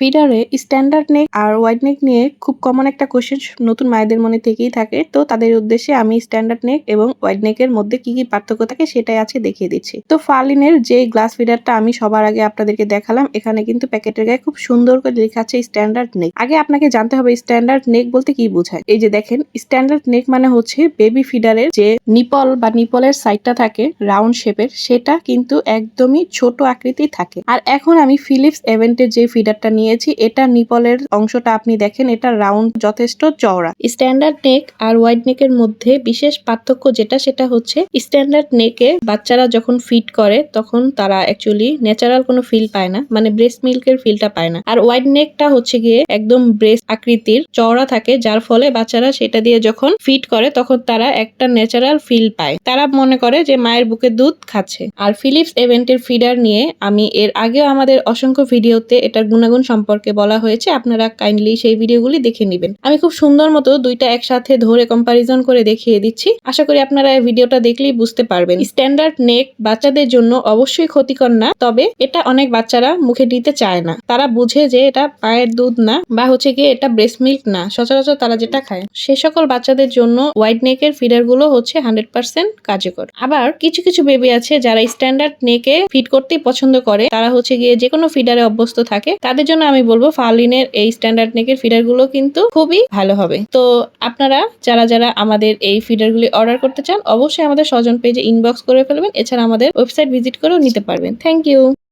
ফিডারে standard নেক আর wide নেক নিয়ে খুব common একটা কোশ্চেন নতুন মায়েদের মনে থেকেই থাকে। তো তাদের উদ্দেশ্যে আমি স্ট্যান্ডার্ড নেক এবং ওয়াইড নেকের মধ্যে কি কি পার্থক্য থাকে সেটাই আছে দেখিয়ে দিচ্ছি। তো ফার্লিনের যে গ্লাস ফিডারটা আমি সবার আগে আপনাদেরকে দেখালাম, এখানে কিন্তু প্যাকেটের গায়ে খুব সুন্দর করে লেখা আছে স্ট্যান্ডার্ড নেক আগে আপনাকে জানতে হবে স্ট্যান্ডার্ড নেক বলতে কি বোঝায়? এই যে দেখেন স্ট্যান্ডার্ড নেক মানে হচ্ছে বেবি ফিডারের যে নিপল বা নিপলের সাইডটা থাকে রাউন্ড শেপের সেটা কিন্তু একদমই ছোট আকৃতি থাকে। আর এখন আমি ফিলিপস এভেন্টের যে ফিডারটা নিয়েছি এটা নিপলের অংশটা আপনি দেখেন, এটা রাউন্ড, যথেষ্ট চওড়া। স্ট্যান্ডার্ড নেক আর ওয়াইড নেকের মধ্যে বিশেষ পার্থক্য যেটা, সেটা হচ্ছে স্ট্যান্ডার্ড নেকে বাচ্চারা যখন ফিট করে, তখন তারা অ্যাকচুয়ালি ন্যাচারাল কোনো ফিল পায় না মানে ব্রেস্ট মিল্কের ফিলটা পায় না। আর ওয়াইড নেকটা হচ্ছে গিয়ে একদম ব্রেস্ট আকৃতির চওড়া থাকে, যার ফলে বাচ্চারা সেটা দিয়ে যখন ফিট করে, তখন তারা একটা ন্যাচারাল ফিল পায়। তারা মনে করে যে মায়ের বুকে দুধ খাচ্ছে। আর ফিলিপস এভেন্টের ফিডার নিয়ে আমি এর আগেও আমাদের অসংখ্য ভিডিওতে এটার গুণাগুণ সম্পর্কে বলা হয়েছে, আপনারা কাইন্ডলি সেই ভিডিওগুলি দেখে নেবেন। আমি খুব সুন্দর মতো দুইটা একসাথে ধরে কম্পারিজন করে দেখিয়ে দিচ্ছি। আশা করি আপনারা এই ভিডিওটা দেখলেই বুঝতে পারবেন। স্ট্যান্ডার্ড নেক বাচ্চাদের জন্য অবশ্যই ক্ষতিকর না, তবে এটা অনেক বাচ্চারা মুখে দিতে চায় না। তারা বুঝে যে এটা পায়ের দুধ না, বা হচ্ছে গিয়ে এটা ব্রেস্ট মিল্ক না, সচরাচর তারা যেটা খায়। সে সকল বাচ্চাদের জন্য হোয়াইট নেকের ফিডারগুলো হচ্ছে হান্ড্রেড পার্সেন্ট কার্যকর। আবার কিছু কিছু বেবি আছে যারা স্ট্যান্ডার্ড নেকে ফিড করতেই পছন্দ করে। তারা হচ্ছে গিয়ে যে কোনো ফিডারে অভ্যস্ত থাকে, তাদের জন্য আমি বলব ফালিনের এই স্ট্যান্ডার্ড নেকের ফিডারগুলো কিন্তু খুবই ভালো হবে। তো আপনারা, যারা যারা আমাদের এই ফিডার গুলি অর্ডার করতে চান, অবশ্যই আমাদের স্বজন পেজে ইনবক্স করে ফেলবেন। এছাড়া আমাদের ওয়েবসাইট ভিজিট করেও নিতে পারবেন। Thank you